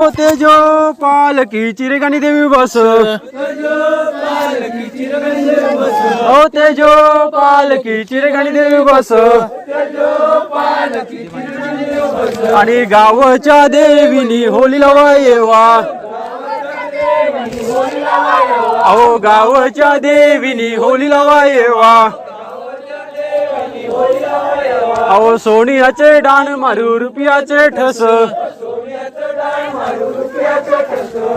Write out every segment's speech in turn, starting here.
हो तेजो पालकी चिरगणी देवी बस. हो तेजो पालकी चिरगणी देवी बस. आणि गावच्या देवीनी होली वायवा अहो गावच्या देवीनी होलीला वायवा अहो सोनियाचे डान मारू रुपयाचे ठस.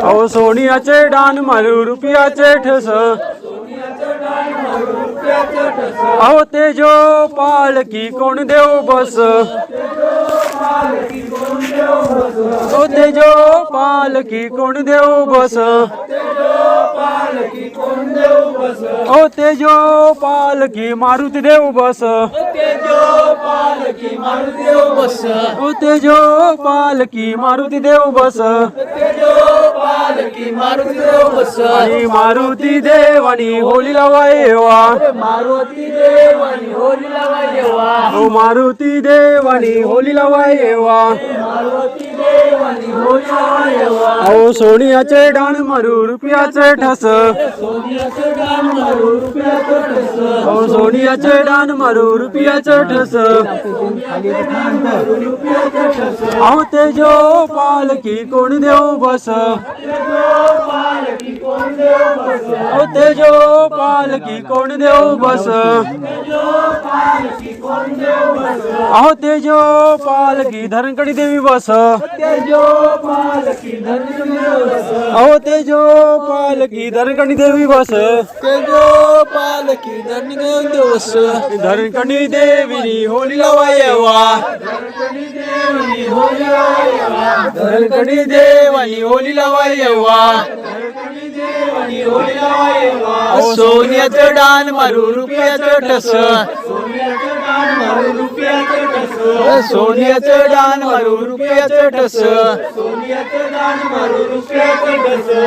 अहो सोनियाचे डान मारू रुपयाचे ठस. अहो तेजो पालकी कोण देव बस. ओ तेजो पालकी कोण देव बस. ओ तेजो पालकी मारुती देव बस. ओ तेजो पालकी मारुती देव बस. आणि मारुती देव आणि होलीला वायवा मारुती देवानी होलीला वाजेवा ओ मारुती देव आणि होलीला वायवा मारुती देवानी होलीला अहो सोनियाचे डाण मारू रुपयाचे ठस. सोन्याचं गाण मारू रुपयाचं ठस. अहो सोनियाचे डाण मारू रुपयाचे ठस. अहो तेजो पालकी कोण देव बस? अहो तेजो पालकी कोण देव बस? अहो तेजो पालकी धरणकडी देवी बस? अहो तेजो पालकी धरणकडी देवी बस? तेजो पालकी धरणी दिवस धरणकडी देवीनी होलीला वायवा धरणकडी देवानी होलीला वायवा अहो सोन्याचं डान मारू रुपयाच ठस. सोन्याच डान मारू रुपयाच ठस.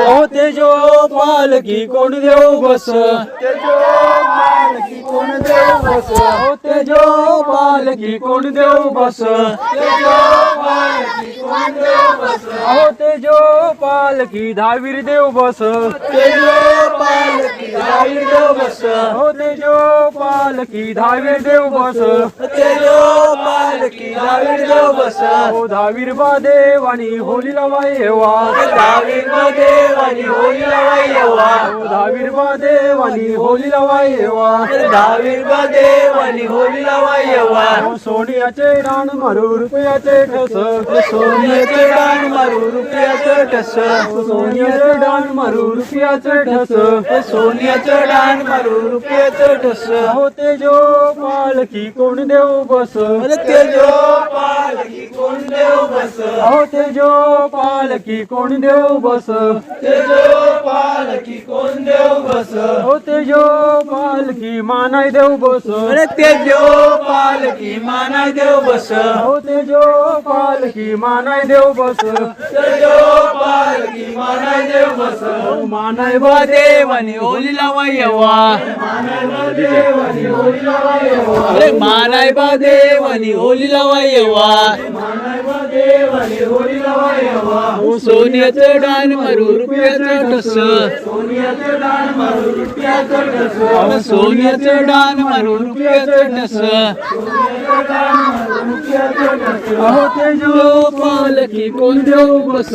ओ तेजो पालकी कोण देव बस? अहो तेजो पालकी कोण देव बस? तेजो पालकी दहावीर देव बस? तेजो पालकी देव बस? अहो तेजो पालकी दहावीर देव बस तेजो पालकी दहावीर देव बस अहो दहावीर बा देव आणि होलीला वायवा दहावीर देव आणि होलीला वायवा अहो दहावीर बा देव आणि होलीला वायवा दहावीर देव आणि होलीला वायवा अहो सोनियाचे रान मारू रुपयाचे ठस। सोन्याचं डान मारू रुपयाचं ठस। सोनियाचे डान मारू रुपयाचे ठस। सोन्याचं डान मारू रुपयाचं ठस अहो तेजो पालकी कोण देव बस? तेजो पालकी कोण देव बस? अहो तेजो पालकी कोण देव बस? तेजो पालकी कोण देव बस? अहो तेजो पालकी मानाय देव बस. अरे तेजो पालकी माना देव बस. अहो तेजो पालकी मानाय देव बस. तेजो पालकी माना देव बस. मानाय बा बा देव आणि होलीला वायवा अरे मानाय बा देव आणि होलीला वायवा हो, सोन्याचं डान मारू रुपयाचं ठस. सोन्याचं डान मारू रुपयाचं ठस. अहो तेजो पालकी कोण देऊ बस?